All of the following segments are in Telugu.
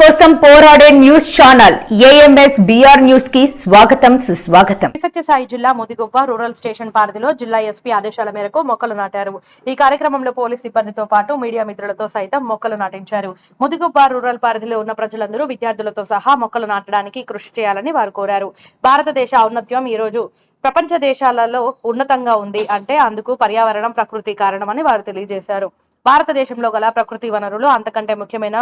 కోసం పోరాడే న్యూస్ ఛానల్ ఏఎంఎస్ బిఆర్ న్యూస్కి స్వాగతం సుస్వాగతం. సత్యసాయి జిల్లా ముదిగుప్ప రూరల్ స్టేషన్ పరిధిలో జిల్లా ఎస్పీ ఆదేశాల మేరకు మొక్కలు నాటారు. ఈ కార్యక్రమంలో పోలీస్ సిబ్బందితో పాటు మీడియా మిత్రులతో సైతం మొక్కలు నాటించారు. ముదిగుప్ప రూరల్ పరిధిలో ఉన్న ప్రజలందరూ విద్యార్థులతో సహా మొక్కలు నాటడానికి కృషి చేయాలని వారు కోరారు. భారతదేశ ఔన్నత్యం ఈ రోజు ప్రపంచ దేశాలలో ఉన్నతంగా ఉంది అంటే అందుకు పర్యావరణం ప్రకృతి కారణమని వారు తెలియజేశారు. భారతదేశంలో గల ప్రకృతి వనరులు అంతకంటే ముఖ్యమైన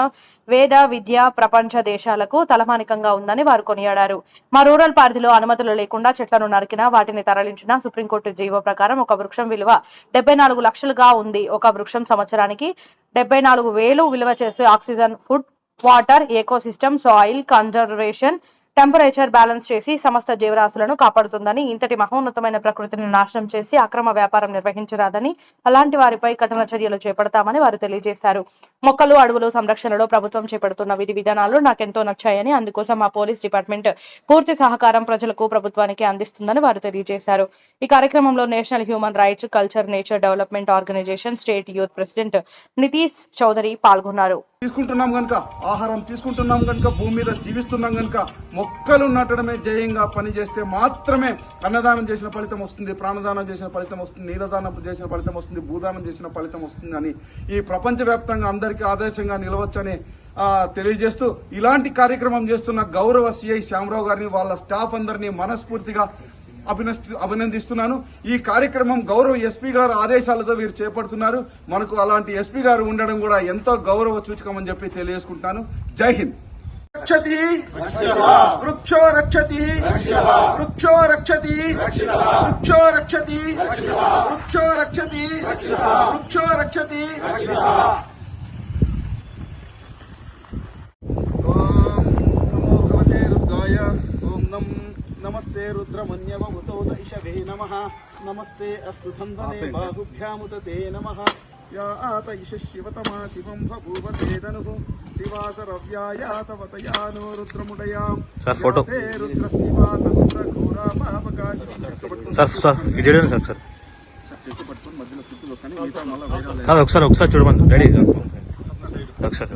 వేద విద్య ప్రపంచ దేశాలకు తలమానికంగా ఉందని వారు కొనియాడారు. మా రూరల్ పరిధిలో అనుమతులు లేకుండా చెట్లను నరికినా వాటిని తరలించిన సుప్రీంకోర్టు జీవో ప్రకారం ఒక వృక్షం విలువ డెబ్బై నాలుగు లక్షలుగా ఉంది. ఒక వృక్షం సంవత్సరానికి డెబ్బై నాలుగు వేలు విలువ చేసే oxygen food water ecosystem soil conservation temperature balance చేసి సమస్త జీవరాశులను కాపాడుతుందని ఇంతటి మహోన్నతమైన ప్రకృతిని నాశనం చేసి అక్రమ వ్యాపారం నిర్వహించరాదని అలాంటి వారిపై కఠిన చర్యలు చేపడతామని వారు తెలియజేశారు. మొక్కలు అడవులు సంరక్షణలో ప్రభుత్వం చేపడుతున్న విధి విధానాలు నాకెంతో నచ్చాయని అందుకోసం మా పోలీస్ డిపార్ట్మెంట్ పూర్తి సహకారం ప్రజలకు ప్రభుత్వానికి అందిస్తుందని వారు తెలియజేశారు. ఈ కార్యక్రమంలో national human rights culture nature development organisation state youth president Nitish Chaudhary పాల్గొన్నారు. తీసుకుంటున్నాం కనుక ఆహారం తీసుకుంటున్నాం కనుక భూమి మీద జీవిస్తున్నాం కనుక మొక్కలు నాటడమే ధ్యేయంగా పనిచేస్తే మాత్రమే అన్నదానం చేసిన ఫలితం వస్తుంది ప్రాణదానం చేసిన ఫలితం వస్తుంది నీలదానం చేసిన ఫలితం వస్తుంది భూదానం చేసిన ఫలితం వస్తుంది అని ఈ ప్రపంచవ్యాప్తంగా అందరికీ ఆదర్శంగా నిలవచ్చని తెలియజేస్తూ ఇలాంటి కార్యక్రమం చేస్తున్న గౌరవ సిఐ శ్యామరావు గారిని వాళ్ళ స్టాఫ్ అందరినీ మనస్ఫూర్తిగా అభినందిస్తున్నాను. ఈ కార్యక్రమం గౌరవ ఎస్పీ గారు ఆదేశాలతో వీరు చేపడుతున్నారు. మనకు అలాంటి ఎస్పీ గారు ఉండడం కూడా ఎంతో గౌరవ సూచకం అని చెప్పి తెలియజేసుకుంటాను. జై హింద్. రక్షతి. వృక్షో రక్షతి. వృక్షో రక్షతి. వృక్షో రక్షతి. వృక్షో రక్షతి. వృక్షో రక్షతి. నమస్తే రుద్రమన్యవముతోత ఇషవే నమః. నమస్తే అస్తు ధన్వనే బాహుభ్యాముదతే నమః. యా ఆత ఇష శివతమా శివం బభూవతేదనుః శివాసరవ్యాయాతవతయానో రుద్రముడయాం సార్, ఫోటో. యాతే రుద్రశివాత రుద్రఘోరా పాపకాశి సార్ సార్ చూడండి సార్ సార్ పట్టుకొని మధ్యలో చుట్టూ ఒకసారి ఒకసారి. చూడమని రెడీ ఒకసారి.